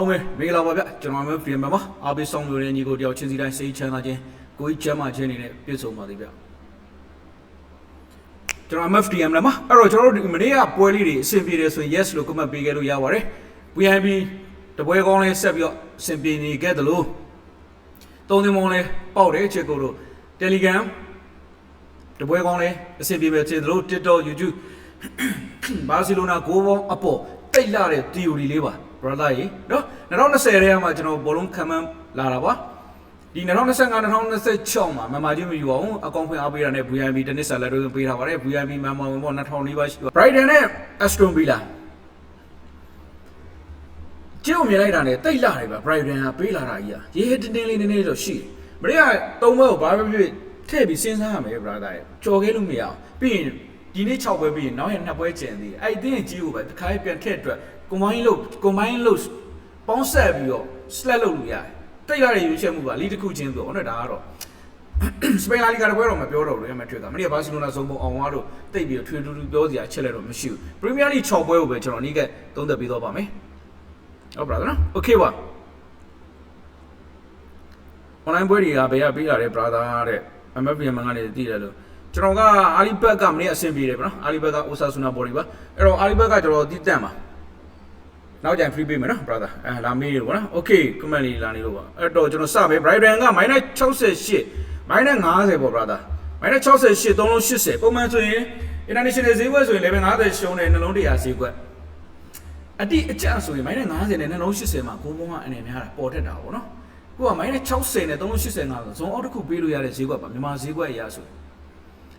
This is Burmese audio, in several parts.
ဟုတ်မယ်မင်္ဂလာပါဗျကျွန်တော်မျိုးဖရီမပါအားပေးဆောင်လို့တဲ့ညီကိုတယောက်ချင်းစီတိုင်းစိတ်ချမ်းသာခြင်းကိုကြီးချမ်းသာခြင်းတွေနဲ့ပြည့်စုံပါသေးဗျကျွန်တော် MFDM လားမအဲ့တော့ကျွန်တော်တို့ဒီမနေ့ကပွဲလေးတွေအဆင်ပြေတယ်ဆိုရင် yes လို့ comment ပေးခဲ့လို့ရပါတယ် VIP တပွဲကောင်းလေးဆက်ပြီးတော့အဆင်ပြေနေခဲ့တယ်လို့သုံးသင်းမောင်းလေးပေါက်တယ်ချစ်ကိုတို့ Telegram တပွဲကောင်းလေးအဆင်ပြေပဲချစ်တယ်လို့ TikTok YouTube ဘာစီလိုနာဂိုးပေါင်းအပေါ်တိတ်လာတဲ့ theory လေးပါ brother ရေနော် 2020ထဲမှာကျွန်တော်ဘောလုံးခံမှန်းလာတာပါဒီ2025 2026မှာမမချင်းမယူအောင်အကောင့်ဖွင့်အားပေးတာနဲ့ VIP တနစ်ဆာလက်တို့ပေးထားပါတယ် VIP မမဝင်ပေါ့2000လေးပါရှိပါ Brighton နဲ့ Aston Villa ကျုပ်မြင်လိုက်တာနဲ့တိတ်လာတယ်ဗျ Brighton ကပေးလာတာကြီးอ่ะရေးတင်းတင်းလေးနည်းနည်းတော့ရှိတယ်မနေ့ကသုံးဘက်ကိုဘာပဲဖြစ်ထည့်ပြီးစဉ်းစားရမယ် brother ရေကြော်ခဲလို့မရအောင်ပြီးရင်ဒီနေ့6ပွဲပြီးရင်နောက်ရက်2ပွဲကျန်သေးတယ်အဲ့ဒီတင်းကြီးကိုပဲတစ်ခါပြန်ထည့်အတွက် combine လို့ combine လို့ ပေါင်းဆက်ပြီးတော့ slash လုပ်လို့ရတယ်တိတ်ရတဲ့ရွေးချယ်မှုပါလီတစ်ခုချင်းဆိုတော့ဒါကတော့စပိန်လာလီဂါတပွဲတော့မပြောတော့ဘူးရမယ်ထွေကမနေ့ကဘာစီလိုနာဆုံးပုံအောင်သွားတော့တိတ်ပြီးတော့ထွေထူးထူးပြောစရာအချက်လက်တော့မရှိဘူးပရီးမီးယားလိ6ပွဲကိုပဲကျွန်တော်အနည်းကသုံးသပ်ပေးတော့ပါမယ်ဟုတ်ပါလားနော်โอเคပါ online ပွဲတွေကဘယ်ကပေးလာတဲ့ brother တဲ့ MFPM ကနေတည်တယ်လို့ကျွန်တော်ကအာလီဘက်ကမနေ့အဆင်ပြေတယ်ဗျနော်အာလီဘက်ကအိုဆာဆူနာဘော်ဒီပါအဲ့တော့အာလီဘက်ကကျွန်တော်တည်တန့်ပါ နောက်ကျရင် free ပေးမယ်နော် brother အဲလာမေးလို့ပေါ့နော် okay comment လေးလာနေလို့ပါအဲ့တော့ကျွန်တော်စမယ် Brighton က -68 -50 ပေါ့ brother -68 3လုံး80ပုံမှန်ဆိုရင် international ဈေးကွက်ဆိုရင် level 50ရှုံးတယ်နှလုံး100ဈေးကွက်အတိအကျဆိုရင် -50 နဲ့နှလုံး80မှာကိုပုံကအနေများတာပေါ်ထက်တာပေါ့နော်ကိုက -60 နဲ့385ဆိုဇုံအောက်တစ်ခုပေးလို့ရတဲ့ဈေးကွက်ပါမြန်မာဈေးကွက်အရာဆို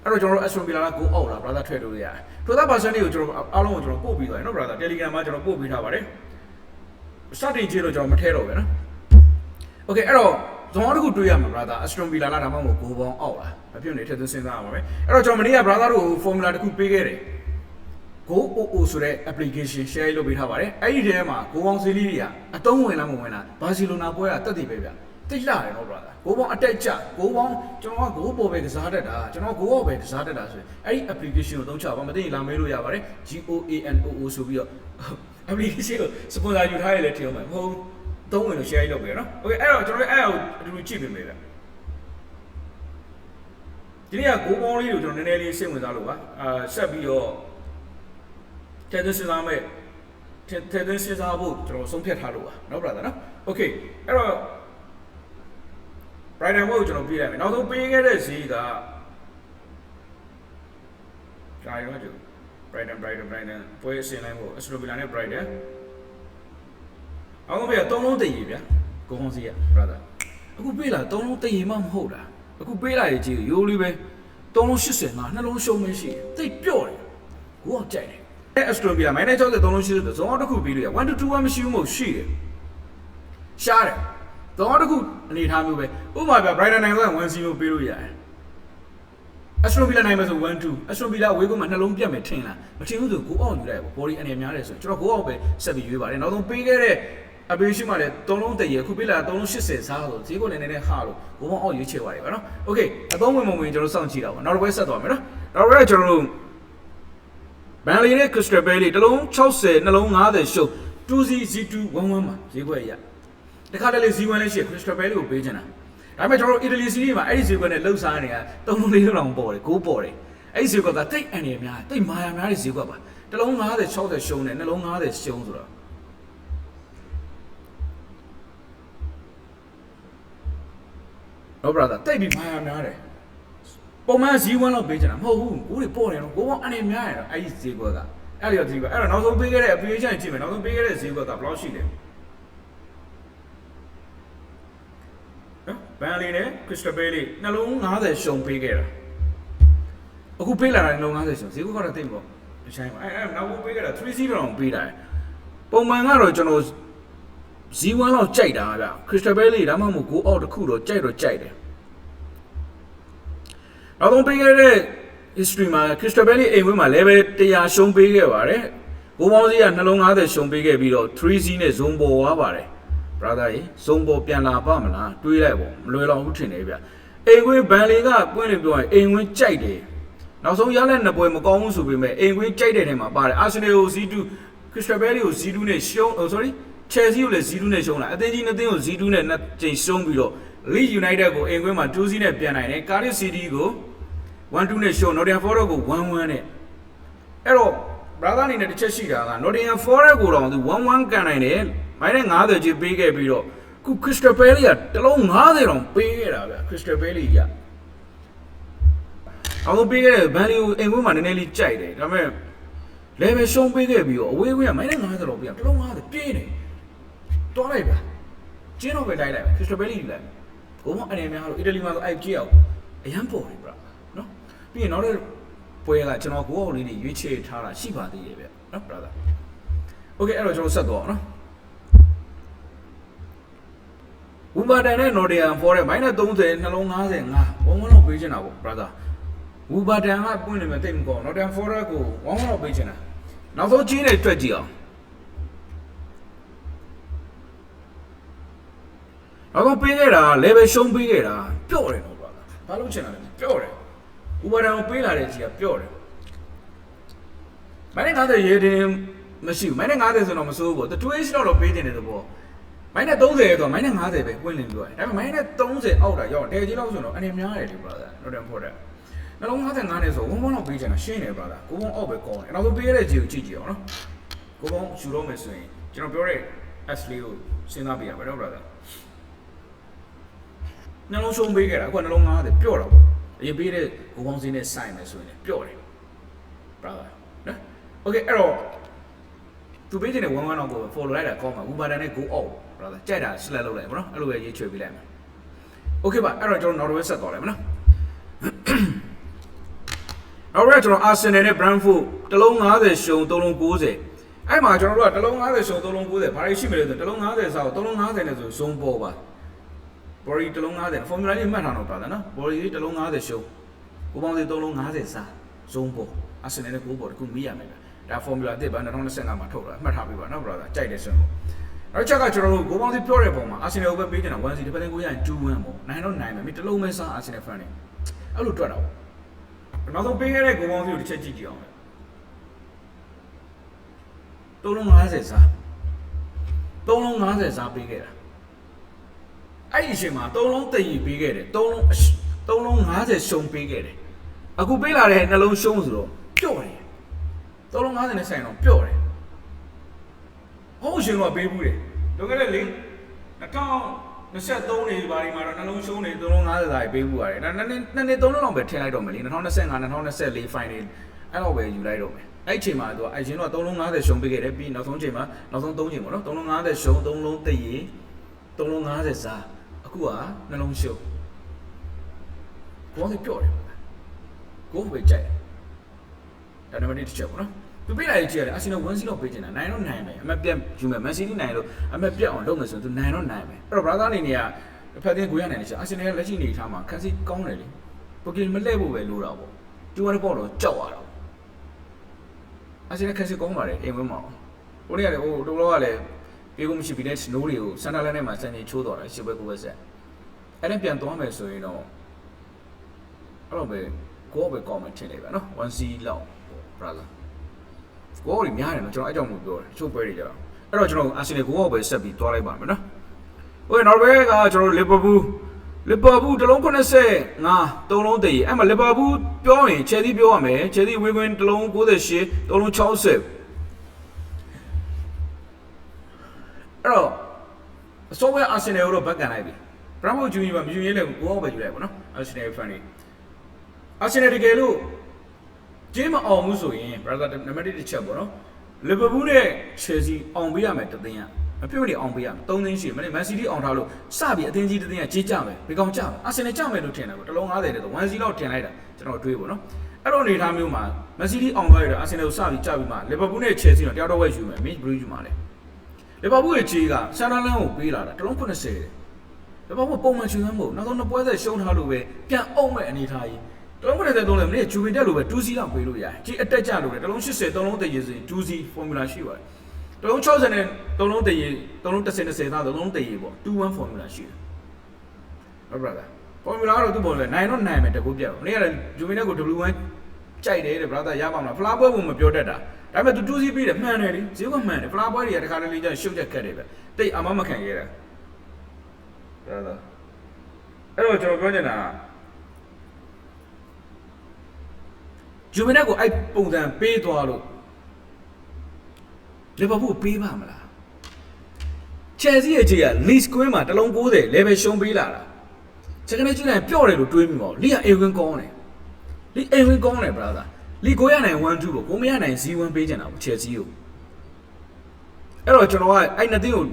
အဲ့တော့ကျွန်တော်တို့ Aston Villa ကကိုအောက်လာ brother ထွက်လို့ရတယ်ထိုသာပါစန်တွေကိုကျွန်တော်အားလုံးကိုကျွန်တော်ပို့ပြီးသွားတယ်နော် brother Telegram မှာကျွန်တော်ပို့ပေးထားပါတယ်စတင်ကြည့်လို့ကျွန်တော်မထဲတော့ပဲနော် Okay အဲ့တော့ဇုံအောက်တစ်ခုတွေးရမှာ brother Aston Villa လားဒါမှမဟုတ်ကိုပေါင်းအောက်လားမဖြစ်နေထည့်သွင်းစဉ်းစားရမှာပဲအဲ့တော့ကျွန်တော်မနေ့က brother တို့ formula တစ်ခုပေးခဲ့တယ် GoOO ဆိုတဲ့ application share လုပ်ပေးထားပါတယ်အဲ့ဒီထဲမှာကိုပေါင်းစည်းလေးတွေကအတုံးဝင်လားမဝင်လားဘာစီလိုနာပွဲကတက်တည်ပဲဗျ တိတ်လှတယ်နော် brother ဂိုးပေါင်းအတက်ကြဂိုးပေါင်းကျွန်တော်ကဂိုးပေါ်ပဲကစားတတ်တာကျွန်တော်ဂိုးပေါ်ပဲကစားတတ်တာဆိုရင်အဲ့ဒီ application ကိုသုံးချပါမသိရင်လာမေးလို့ရပါတယ် G O A N O O ဆိုပြီးတော့ application ကို sponsor ယူထားရလဲထင်အောင်မဟုတ်သုံးဝင်လို့ share လုပ်ပေးရနော် okay အဲ့တော့ကျွန်တော်အဲ့အရာကိုအတူတူကြည့်ပေးမယ်ဗျဒီနေ့ကဂိုးပေါင်းလေးကိုကျွန်တော်နည်းနည်းလေးစိတ်ဝင်စားလို့ပါအာဆက်ပြီးတော့ထည့်သွင်းစဉ်းစားမယ်ထည့်သွင်းစဉ်းစားဖို့ကျွန်တော်ဆုံးဖြတ်ထားလို့ပါနော် brother နော် okay အဲ့တော့ Brighton ဘုတ်ကိုကျွန်တော်ပြေးလိုက်မယ်နောက်ဆုံးပေးခဲ့တဲ့ဈေးကကြာရောကျ Brighton Brighton Brighton ပွဲအစင်လိုက်ဖို့ Aston Villa နဲ့ Brighton အောင်ဗျာသုံးလုံးတည်ရဗျာကိုဟောင်းစီရ brother အခုပေးလာသုံးလုံးတည်ရမှမဟုတ်တာအခုပေးလာရဲ့ကြီးရိုးလေးပဲသုံးလုံး85နှလုံးရှုံးမရှိတယ်တိတ်ပြော့တယ်ကိုကကြိုက်တယ်အဲ Aston Villa မိုင်းနဲ့63လုံးရှိတဲ့ဇုံအောက်တစ်ခုပြီးလို့ရ1 to 2 1မရှိဘူးမဟုတ်ရှိတယ်ရှားတယ် ဇုံအောက်တစ်ခုအနေထားမျိုးပဲဥပမာပြ Brighton နိုင်ဆိုရင်1 0ပေးလို့ရတယ် Aston Villa နိုင်မယ်ဆို1 2 Aston Villa ဝေးကုန်းမှာနှလုံးပြတ်မယ်ထင်လားမထင်ဘူးဆိုကိုအောက်ယူလိုက်ပေါ့ body အနေများတယ်ဆိုကျွန်တော်ကိုအောက်ပဲဆက်ပြီးရွေးပါတယ်နောက်ဆုံးပေးခဲ့တဲ့အပေးရှိမှလည်း3လုံးတည်းရအခုပေးလာ3လုံး80စားဆိုဈေးကိုလည်းနည်းနည်းဟာလို့ဘုံဘုံအောက်ရွေးချယ်ပါတယ်ဗျာနော် Okay အသုံးဝင်မဝင်ကျွန်တော်စောင့်ကြည့်တာပါနောက်တစ်ပွဲဆက်သွားမယ်နော်နောက်တစ်ပွဲကျွန်တော်တို့ဘန်လီနဲ့ Crystal Palace တစ်လုံး60နှလုံး90ရှုပ် 2C Z2 11မှာဈေးကွက်ရ တခါတလေ Z1 လည်းရှိ Crystal Palace ကိုပေးချင်တာဒါပေမဲ့ကျွန်တော်တို့ Italy Serie မှာအဲ့ဒီဈေးကွက်နဲ့လှုပ်ရှားနေတာ3လုံး4လုံးပေါ်တယ်6ပေါ်တယ်အဲ့ဒီဈေးကွက်ကတိတ်အန်ရများတိတ်မာယာများတဲ့ဈေးကွက်ပါတစ်လုံး90 60ရှုံးတယ်နှလုံး90ရှုံးဆိုတော့ဟုတ် brother တိတ်ပြီးမာယာများတယ်ပုံမှန် Z1 လောက်ပေးချင်တာမဟုတ်ဘူးကိုယ်တွေပေါ်နေတော့ကိုပေါင်းအနေများရတော့အဲ့ဒီဈေးကွက်ကအဲ့ဒီတော့ဈေးကွက်အဲ့တော့နောက်ဆုံးပေးခဲ့တဲ့ application ကြည့်မယ်နောက်ဆုံးပေးခဲ့တဲ့ဈေးကွက်ကဘယ်လောက်ရှိလဲ ဘန်လီနဲ့ Crystal Palace နှလုံး90ရှုံပေးခဲ့တာအခုပေးလာတာနှလုံး90ရှုံဈေးကွက်ကတော့တိတ်ပေါ့အချိုင်းပါအဲ့အဲ့နောက်ဆုံးပေးခဲ့တာ3-0တောင်ပေးတာပုံမှန်ကတော့ကျွန်တော် Z1 လောက်ကြိုက်တာဗျ Crystal Palace ဒါမှမဟုတ် go out တစ်ခုတော့ကြိုက်တော့ကြိုက်တယ်နောက်ဆုံးပေးခဲ့တဲ့ history မှာ Crystal Palace အိမ်ဝင်းမှာ level 100ရှုံးပေးခဲ့ပါတယ်။ဘိုးပေါင်းစီကနှလုံး90ရှုံးပေးခဲ့ပြီးတော့ 3C နဲ့ zone ပေါ်သွားပါတယ်။ brother ရေ zone ပေါ်ပြန်လာပါမလားတွေးလိုက်ပေါ့မလွယ်တော့ဘူးထင်တယ်ဗျ။အိမ်ဝင်းဘန်လီကပွင့်နေပြောရင်အိမ်ဝင်းကြိုက်တယ်။နောက်ဆုံးရတဲ့နှစ်ပွဲမကောင်းဘူးဆိုပေမဲ့အိမ်ဝင်းကြိုက်တဲ့ထဲမှာပါတယ်။ Arsenal ကို Z2 Crystal Palace ကို Z2 နဲ့ရှုံး oh sorry ချယ်ဆီကိုလည်း0နဲ့ရှုံးလာအသင်းကြီးနှစ်သင်းကို0နဲ့နှစ်ကြိမ်ရှုံးပြီးတော့ Leeds United ကိုအင်ကွင်းမှာ2-0နဲ့ပြန်နိုင်တယ် Cardiff City ကို1-2နဲ့ရှုံး Nottingham Forest ကို1-1နဲ့အဲ့တော့ brother အနေနဲ့တစ်ချက်ရှိတာက Nottingham Forest ကိုတော့သူ1-1ကန်နိုင်တယ် မိုင်းနဲ့90ချီပေးခဲ့ပြီးတော့ခု Crystal Palace ကတလုံး90တောင်ပေးခဲ့တာဗျ Crystal Palace ကအောင်လို့ပေးခဲ့တဲ့ value အင်ကွင်းမှာနည်းနည်းလေးကြိုက်တယ်ဒါပေမဲ့ level ရှုံးပေးခဲ့ပြီးတော့အဝေးကွင်းကမိုင်းနဲ့90တော့ပြတလုံး90ပြေးနေတွားလိုက်ပါကျင်းတော့ပဲတိုက်လိုက်ပါ Crystal Palace လိုက်ကိုမအနေများလို့အီတလီမှာဆိုအိုက်ကြည့်အောင်အရန်ပေါ်တယ်ဗျနော်ပြီးရင်နောက်တဲ့ပွဲကကျွန်တော်ကိုအောင်လေးတွေရွေးချယ်ထားတာရှိပါသေးရဲ့ဗျနော် brother Okay အဲ့တော့ကျွန်တော်ဆက်တော့အောင်နော် ဝူဘာတန်နဲ့နော်ဒီယန်ဖော်တဲ့မိုင်းနဲ့30နှလုံး55ဝုံဝန်းလောက်ပေးချင်တာပေါ့ brother ဝူဘာတန်ကပွင့်နေမယ်တိတ်မကောနော်ဒီယန်ဖော်ရက်ကိုဝုံဝန်းလောက်ပေးချင်တာနောက်ဆုံးချင်းနဲ့တွက်ကြည့်အောင်နောက်ဆုံးပေးခဲ့တာ level ရှုံးပေးခဲ့တာပျော့တယ်နော် brother ဘာလို့ချင်တာလဲပျော့တယ်ဝူဘာတန်ကိုပေးလာတဲ့ကြီးကပျော့တယ်မိုင်းနဲ့50ရေတင်မရှိဘူးမိုင်းနဲ့50ဆိုတော့မစိုးဘူးပေါ့တတွေးရှိတော့ပေးတင်တယ်ပေါ့ မိုင်းနဲ့30ရဲ့တော့မိုင်းနဲ့50ပဲပွင့်လင်းပြောတယ်ဒါပေမဲ့မိုင်းနဲ့30အောက်တာရောက်တယ်ကြီးလောက်ဆိုတော့အနေများတယ်လေ brother တော့တယ်ဖို့တယ်နှလုံး55နဲ့ဆိုဝုန်းဝုန်းလောက်ပေးချင်တာရှင်းတယ် brother ကိုဘုံအောက်ပဲကောင်းတယ်နောက်ဆုံးပေးရတဲ့ကြီးကိုကြည့်ကြည့်အောင်နော်ကိုဘုံယူတော့မယ်ဆိုရင်ကျွန်တော်ပြောတဲ့ S လေးကိုစဉ်းစားပြရပါတော့ brother နှလုံးရှုံးပေးခဲ့တာအခုကနှလုံး50ပျော့တော့ပေါ့အရင်ပေးတဲ့ကိုဘုံစင်းနဲ့ဆိုင်မယ်ဆိုရင်ပျော့တယ် brother နော် okay အဲ့တော့သူပေးတဲ့1 1တော့ကို follow လိုက်တာကောင်းမှာ Uber နဲ့ go out brother ကြိုက်တာ select လုပ်လိုက်ပါနော်အဲ့လိုပဲရေးချွေပေးလိုက်မယ် okay ပါအဲ့တော့ကျွန်တော်နောက်တစ်ဝက်ဆက်သွားလိုက်မနော်နောက်ရက်ကျွန်တော် Arsenal နဲ့ Brentford တလုံး90ရှုံ3လုံး90အဲ့မှာကျွန်တော်တို့ကတလုံး90ရှုံ3လုံး90ဘာတွေရှိမလဲဆိုတလုံး90ဆောက်3လုံး90နဲ့ဆိုရှုံးပေါ်ပါ body တလုံး90 formula လေးမှတ်ထားတော့ပါလားနော် body တလုံး90ရှုံးကိုပေါင်းစီ3လုံး90စားရှုံးပေါ် Arsenal နဲ့ကိုပေါ်တခုမိရမယ်ဒါ formula အသစ်ပါ2025မှာထုတ်တာမှတ်ထားပြီပါနော် brother ကြိုက်တယ်ဆိုရင် နောက်ချက်ကကျွန်တော်တို့ကိုပေါင်းစီပြောတဲ့ပုံမှာ Arsenal ကိုပဲပေးနေတာ1စီတစ်ပတ်တင်ကိုရရင်2-1ပေါ့နိုင်တော့နိုင်မယ်မိတလုံးမဲစား Arsenal fan တွေအဲ့လိုတွက်တာပေါ့နောက်ဆုံးပေးခဲ့တဲ့ကိုပေါင်းစီကိုတစ်ချက်ကြည့်ကြည့်အောင်သုံးလုံး50စားသုံးလုံး50စားပေးခဲ့တာအဲ့ဒီအချိန်မှာသုံးလုံးတည်ရပေးခဲ့တယ်သုံးလုံးသုံးလုံး50ရှုံပေးခဲ့တယ်အခုပေးလာတဲ့နှလုံးရှုံးဆိုတော့ပျော့တယ်သုံးလုံး50နဲ့ဆိုင်တော့ပျော့တယ် ဟုတ်ရှင်ကပေးဘူးတယ်လွန်ခဲ့တဲ့လေ2023နေပါဒီမှာတော့နှလုံးရှုံးနေသုံးလုံး50စားပေးဘူးပါတယ်ဒါနှစ်နှစ်နှစ်နှစ်သုံးလုံးလောက်ပဲထည့်လိုက်တော့မယ်လေ2025 2024 final အဲ့တော့ပဲယူလိုက်တော့မယ်အဲ့အချိန်မှာသူကအရင်တော့3လုံး50ရှုံးပေးခဲ့တယ်ပြီးနောက်ဆုံးချိန်မှာနောက်ဆုံး3ချိန်ပေါ့နော်3လုံး50ရှုံး3လုံးတည်ရ3လုံး50စားအခုကနှလုံးရှုံးကိုယ်ကပြောတယ်ကိုယ်ပဲကြိုက်တယ်ဒါနံပါတ်1တစ်ချက်ပေါ့နော် သူပေးလာရေးကြည့်ရတယ်အာဆင်နယ်1စီလောက်ပေးချင်တာနိုင်တော့နိုင်မယ်အမက်ပြတ်ယူမယ်မန်စီးတီးနိုင်လို့အမက်ပြတ်အောင်လုပ်မယ်ဆိုရင်သူနိုင်တော့နိုင်မယ်အဲ့တော့ brother အနေနဲ့ကဖက်တင်ကိုရနိုင်တယ်ရှာအာဆင်နယ်ကလက်ရှိနေထားမှာခန်းစီကောင်းတယ်လေပကင်မလဲဖို့ပဲလိုတာပေါ့တူဝါတော့တော့ကြောက်ရတာအာဆင်နယ်ခန်းစီကောင်းပါတယ်အိမ်ဝင်းမှာဟိုနေ့ကလည်းဟိုတော်တော်ကလည်းပြေကုန်မရှိပြီးတဲ့စနိုးတွေကိုစန်တာလန်ထဲမှာစံချိန်ချိုးတော်တယ်ရှစ်ဘက်ကိုပဲဆက်အဲ့ဒါပြန်သွားမယ်ဆိုရင်တော့အဲ့တော့ပဲကိုယ်ပဲကောင်းမှထင်လိုက်ပါနော် 1C လောက် brother ကိုယ်ကများတယ်နော်ကျွန်တော်အဲ့ကြောင့်မို့ပြောတယ်ချို့ပွဲတွေကြတော့အဲ့တော့ကျွန်တော်အာဆင်နယ်ကိုယ်ကပဲဆက်ပြီးတွားလိုက်ပါမယ်နော်ဟိုနောက်ဘက်ကကျွန်တော်လီဗာပူးလီဗာပူးတလုံး85သုံးလုံးတည်အဲ့မှာလီဗာပူးပြောရင်ချယ်ဆီပြောရမယ်ချယ်ဆီဝင်းကွင်းတလုံး98တလုံး60အဲ့တော့အစောပဲအာဆင်နယ်ကိုတော့ဘက်ကန်လိုက်ပြီဘရမိုဂျူနီယာမယူရင်းလည်းကိုယ်ကပဲယူလိုက်ပါနော်အာဆင်နယ်ဖန်တွေအာဆင်နယ်တကယ်လို့ ဂျင်းမအောင်ဘူးဆိုရင် brother နံပါတ်1တစ်ချက်ပေါ့နော်လီဗာပူးနဲ့ချယ်ဆီအောင်ပေးရမယ်တသိန်းရမပြုတ်နေအောင်ပေးရမယ်3သိန်းရှိမနေ့မန်စီးတီးအောင်ထားလို့စပြီးအသင်းကြီးတသိန်းကကြေးကြမယ်ဒီကောင်ကြမယ်အာဆင်နယ်ကြမယ်လို့ထင်တယ်ပေါ့တလုံး90တဲ့ဆို1စီလောက်ထင်လိုက်တာကျွန်တော်တွေးပေါ့နော်အဲ့တော့အနေထားမျိုးမှာမန်စီးတီးအောင်သွားရတော့အာဆင်နယ်ကိုစပြီးကြပြီးမှလီဗာပူးနဲ့ချယ်ဆီတော့တယောက်တော့ဝက်ယူမယ်မစ်ဘရူးယူမှာလေလီဗာပူးရဲ့ကြေးကဆန်ဒါလန်ကိုပေးလာတာတလုံး80တဲ့လီဗာပူးပုံမှန်ချင်မှမဟုတ်နောက်ဆုံးနှစ်ပွဲသက်ရှုံးထားလို့ပဲပြန်အုံမဲ့အနေထားကြီးတ လုံး90သုံးလဲမနေ့ဂျူဗင်တက်လိုပဲ2စီးလောက်ပေးလို့ရတယ်ကြီးအတက်ကြလို့လေတလုံး80သုံးလုံးတည်ရည်စင်2စီး formula ရှိပါတယ်တလုံး60နဲ့သုံးလုံးတည်ရည်သုံးလုံး30 30သားသုံးလုံးတည်ရည်ပေါ့21 formula ရှိတယ်ဟုတ် brother formula ကတော့သူ့ပုံလဲနိုင်တော့နိုင်မယ်တကူပြတ်မနေ့ကလည်းဂျူဗင်တက်ကို W1 ကြိုက်တယ်တဲ့ brother ရပါမလားဖလားပွဲပုံမပြောတတ်တာဒါပေမဲ့သူတူးစီးပြီးတယ်မှန်တယ်လေဈေးကမှန်တယ်ဖလားပွဲတွေကတခါတလေကျရှုပ်ချက်ခက်တယ်ပဲတိတ်အမမခံခဲ့တာဒါသာအဲ့တော့ကျွန်တော်ပြောချင်တာ ဂျူဗီနက်ကိုအဲ့ပုံစံပေးသွားလို့လီဗာပူးပေးပါမလားချယ်ဆီရဲ့ခြေကလီစကွင်းမှာတစ်လုံး90 level ရှုံးပေးလာတာချက်ကနေကြည့်လိုက်ပျော့တယ်လို့တွေးမိပါဦးလီကအိမ်ဝင်ကောင်းတယ်လီအိမ်ဝင်ကောင်းတယ် brother လီကိုရနိုင်1 2ကိုကိုမရနိုင် Z1 ပေးချင်တာပေါ့ချယ်ဆီကိုအဲ့တော့ကျွန်တော်ကအဲ့နှစ်သင်းကို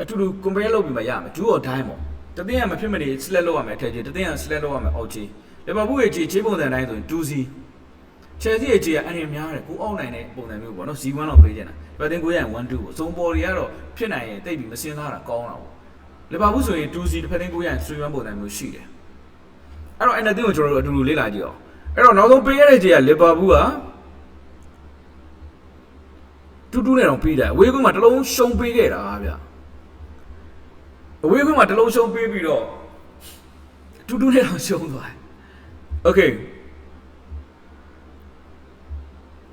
အတူတူ compare လုပ်ပြီးမှရမယ် do or die ပေါ့တသင်းကမဖြစ်မနေ select လုပ်ရမယ်ထဲချေတသင်းက select လုပ်ရမယ်အောက်ချေလီဗာပူးရဲ့ခြေခြေပုံစံတိုင်းဆိုရင် 2C ချယ်ဆီရဲ့ခြေကအရင်များတယ်ကိုအောက်နိုင်တဲ့ပုံစံမျိုးပေါ့နော် Z1 တော့ပေးချင်တာဒါတင်ကိုရရင်1 2ကိုအစုံပေါ်တွေကတော့ဖြစ်နိုင်ရင်တိတ်ပြီးမစင်းသားတာကောင်းတာပေါ့လီဗာပူးဆိုရင် 2C တစ်ဖက်တင်ကိုရရင်3-1ပုံစံမျိုးရှိတယ်အဲ့တော့အဲ့နှစ်သင်းကိုကျွန်တော်တို့အတူတူလေ့လာကြည့်အောင်အဲ့တော့နောက်ဆုံးပေးရတဲ့ခြေကလီဗာပူးကတူတူနဲ့တော့ပြီးတယ်အဝေးကွင်းမှာတစ်လုံးရှုံးပေးခဲ့တာဗျအဝေးကွင်းမှာတစ်လုံးရှုံးပေးပြီးတော့တူတူနဲ့တော့ရှုံးသွားတယ်โ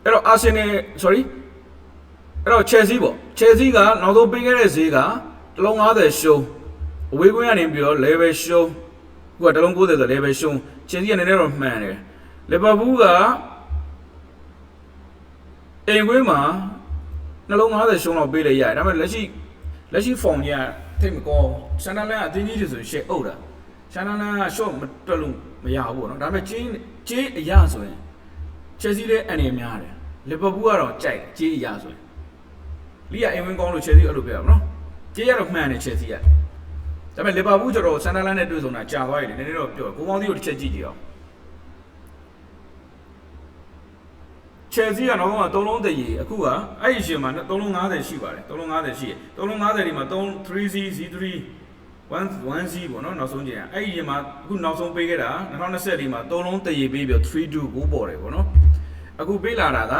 အဲ့တော့အာဆင်နယ် sorry အဲ့တော့ Chelsea ပေါ့ Chelsea ကနောက်ဆုံးပေးခဲ့တဲ့ဈေးကတစ်လုံး90ရှုံးအဝေးကွင်းကနေပြီးတော့ level ရှုံးခုကတစ်လုံး90ဆို level ရှုံး Chelsea ကနည်းနည်းတော့မှန်တယ် Liverpool ကအိမ်ကွင်းမှာနှလုံး90ရှုံးတော့ပေးလေရတယ်ဒါပေမဲ့လက်ရှိလက်ရှိ form ကြီးကထိတ်မကောဆန်ဒါလန်ကအတင်းကြီးတွေဆိုရှယ်အုပ်တာဆန်ဒါလန်က short မတွက်လို့မရဘူးပေါ့နော်ဒါပေမဲ့ကျင်းကျင်းအရဆိုရင် Chelsea လည်းအနေများတယ် Liverpool ကတော့ကြိုက်ကြေးအရဆိုရင်လီကအိမ်ဝင်ကောင်းလို့ Chelsea အဲ့လိုပြရမနော်ကြေးရတော့မှန်တယ် Chelsea ကဒါပေမဲ့ Liverpool ကျတော့ဆန်ဒါလန်နဲ့တွေ့ဆုံတာကြာသွားပြီလေနည်းနည်းတော့ပြောကိုကောင်းစီကိုတစ်ချက်ကြည့်ကြည့်အောင် Chelsea ကနောက်ဆုံးက3လုံးတည်ရအခုကအဲ့ဒီရှင်မှာ3လုံး50ရှိပါတယ်3လုံး50ရှိရ3လုံး50ဒီမှာ3 3C C3 1 1C ပေါ့နော်နောက်ဆုံးချိန်အဲ့ဒီရှင်မှာအခုနောက်ဆုံးပေးခဲ့တာ2020ဒီမှာ3လုံးတည်ရပေးပြီး3 2 9ပေါ်တယ်ပေါ့နော် အခုပေးလာတာက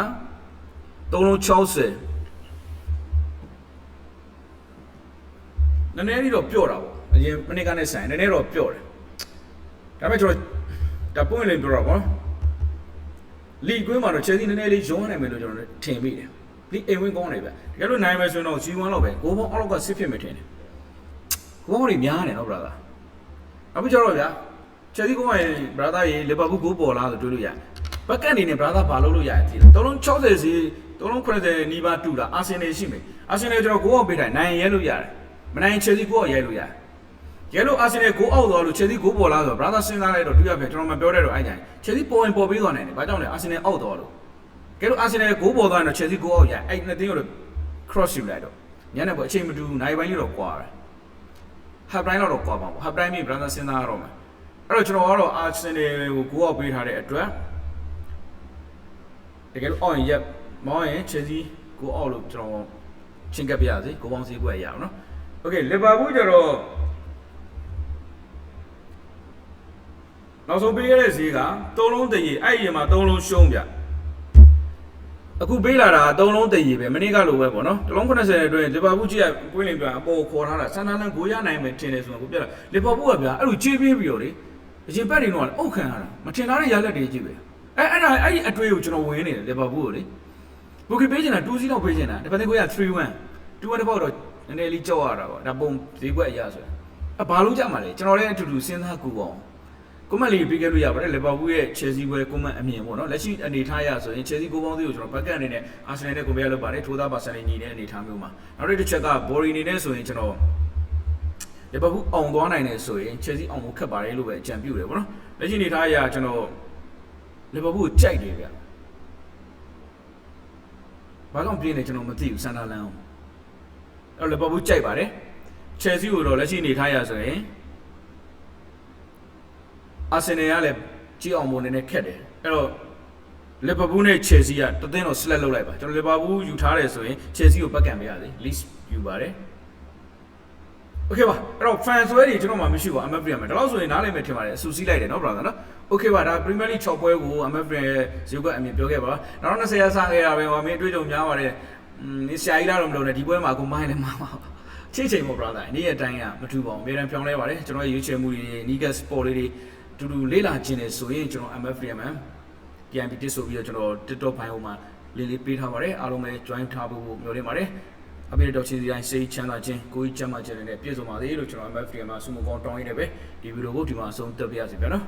3လုံး60နည်းနည်းလေးတော့ပြော့တာပေါ့အရင်မနစ်ကနဲ့ဆိုင်နည်းနည်းတော့ပြော့တယ်ဒါပေမဲ့ကျွန်တော်ဒါပွင့်လင်းပြောတာပေါ့နော်လီကွင်းမှာတော့ Chelsea နည်းနည်းလေးရုံးနိုင်မယ်လို့ကျွန်တော်ထင်မိတယ်။လီအိမ်ဝင်းကောင်းတယ်ဗျ။တကယ်လို့နိုင်မယ်ဆိုရင်တော့ G1 လောက်ပဲကိုဘောအောက်ကစစ်ဖြစ်မယ်ထင်တယ်။ကိုဘောတွေများတယ်နော် brother ။အခုကျတော့ဗျာ Chelsea ကောင်းရင် brother ရေ Liverpool ကိုပေါ်လာဆိုတွေးလို့ရတယ်။ ဘက်ကနေနဲ့ brother ဘာလုပ်လို့ရရသေးတယ်။3လုံး60စီ3လုံး80နီးပါးတူတာ Arsenal ရှိမယ်။ Arsenal ကျွန်တော်ကိုအောင်ပေးတိုင်းနိုင်ရဲလို့ရတယ်။မနိုင် Chelsea ကိုအောင်ရဲလို့ရတယ်။ရဲလို့အာဆင်နယ်ကိုအောက်သွားလို့ချယ်ဆီကိုပေါ်လာဆိုတော့ brother စဉ်းစားလိုက်တော့တွေ့ရပြီကျွန်တော်မပြောတဲ့တော့အဲ့ကြိုင်ချယ်ဆီပေါ်ရင်ပေါ်ပြီးသွားနိုင်တယ်။ဘာကြောင့်လဲအာဆင်နယ်အောက်သွားလို့ကဲလို့အာဆင်နယ်ကိုပေါ်သွားရင်တော့ချယ်ဆီကိုအောက်ရအဲ့နှစ်တင်းကို cross ယူလိုက်တော့ညနေပေါ်အချိန်မတူနိုင်ပိုင်းလေးတော့ကွာတယ်။ half time တော့ကွာပါပေါ့ half time ပြီး brother စဉ်းစားရတော့မယ်။အဲ့တော့ကျွန်တော်ကတော့အာဆင်နယ်ကိုကိုအောက်ပေးထားတဲ့အတွက် တကယ်လို့အောက်ရင်ရက်မောင်းရင်ချယ်ဆီကိုအောက်လို့ကျွန်တော်ချင်းကပ်ပြရစီကိုပေါင်းစီကိုရအောင်နော်။ Okay လီဗာပူးကျတော့နောက်ဆုံးပေးရတဲ့ဈေးက3လုံးတည်ရအဲ့ဒီမှာ3လုံးရှုံးဗျအခုပေးလာတာ3လုံးတည်ရပဲမနေ့ကလိုပဲပေါ့နော်တစ်လုံး80အတွင်းလီဗာပူးကြီးကပွင့်လင်းပြန်အပေါ်ခေါ်ထားတာဆန်နာလန်ကိုရနိုင်မယ်ထင်တယ်ဆိုတော့ကိုပြတာလီဗာပူးကဗျာအဲ့လိုကြေးပေးပြီးတော့လေအရင်ဘက်တွေတော့အုတ်ခံရတာမထင်ထားတဲ့ရလက်တွေကြီးပဲ အဲ့အဲ့ဒါအဲ့ဒီအတွေ့ကိုကျွန်တော်ဝင်နေတယ်လီဗာပူးကိုလေဘူကီပေးချင်တာ2စီးတော့ပေးချင်တာဒီပတ်သိကိုရ3-1 2-1တစ်ပေါက်တော့နည်းနည်းလေးကြောက်ရတာပေါ့ဒါပုံဈေးကွက်အရဆိုရင်အဘာလို့ကြမှာလဲကျွန်တော်လည်းအတူတူစဉ်းစားကူအောင်ကွန်မန့်လေးပြီးခဲ့လို့ရပါတယ်လီဗာပူးရဲ့ Chelsea ဘွဲကွန်မန့်အမြင်ပေါ့နော်လက်ရှိအနေထားရဆိုရင် Chelsea ကိုပေါင်းသေးကိုကျွန်တော်ဘက်ကအနေနဲ့ Arsenal နဲ့ compare လုပ်ပါတယ်ထိုးသားပါဆန်လေးညီတဲ့အနေထားမျိုးမှာနောက်တစ်ချက်က Bori အနေနဲ့ဆိုရင်ကျွန်တော်လီဗာပူးအောင်သွားနိုင်တယ်ဆိုရင် Chelsea အောင်ဖို့ခက်ပါတယ်လို့ပဲအကြံပြုတယ်ပေါ့နော်လက်ရှိအနေထားရကျွန်တော် လီဗာပူးကိုကြိုက်တယ်ဗျဘာကြောင့်ပြင်းနေကျွန်တော်မသိဘူးဆန်ဒါလန်အောင်အဲ့တော့လီဗာပူးကြိုက်ပါတယ် Chelsea ကိုတော့လက်ရှိအနေထားရဆိုရင် အာဆင်နယ်ကလည်းကြီးအောင်ဖို့နည်းနည်းခက်တယ်အဲ့တော့လီဗာပူးနဲ့ချယ်ဆီကတသင်းတော့ select လုပ်လိုက်ပါကျွန်တော်လီဗာပူးယူထားတယ်ဆိုရင်ချယ်ဆီကိုဘက်ကံပေးရစေ list ယူပါတယ်โอเคပါအဲ့တော့ fan ဆွဲတွေကျွန်တော်မှမရှိပါ MF ပြန်မယ်ဒါလို့ဆိုရင်နားလည်မယ်ထင်ပါတယ်အဆူစီးလိုက်တယ်เนาะ brother เนาะ โอเคပါဒါ Premier League 6ပွဲကို MF ပြန်ရဲ့ဇေယျကအမြင်ပြောခဲ့ပါနောက်တော့20ရာစခဲ့တာပဲဟောမင်းအတွေ့အကြုံများပါတယ်อืมဒီဆရာကြီးလာတော့မလို့နဲ့ဒီပွဲမှာကိုမိုင်းလည်းမှာပါချိန်ချိန်ပေါ့ brother နေ့ရက်တိုင်းကမထူပါဘူးအများတန်းပြောင်းလဲပါတယ်ကျွန်တော်ရဲ့ရွေးချယ်မှုတွေ Niga Sport လေးတွေတူတူလေးလာခြင်းနေဆိုရင်ကျွန်တော် MF ပြန်မယ်ပြန်ပြီးတစ်ဆိုပြီးတော့ကျွန်တော် TikTok ဖိုင်ဟိုမှာ လေးလေးပေးထားပါတယ်အားလုံးပဲ join ထားဖို့မျှော်လင့်ပါတယ်အပိတော့ချင်းစီတိုင်းစိတ်ချမ်းသာခြင်းကိုယ်ကြီးချမ်းသာခြင်းတွေနဲ့ပြည့်စုံပါစေလို့ကျွန်တော် MFTM မှာဆုမကောင်းတောင်းရတဲ့ပဲဒီဗီဒီယိုကိုဒီမှာအဆုံးသတ်ပြရစီဗျာနော်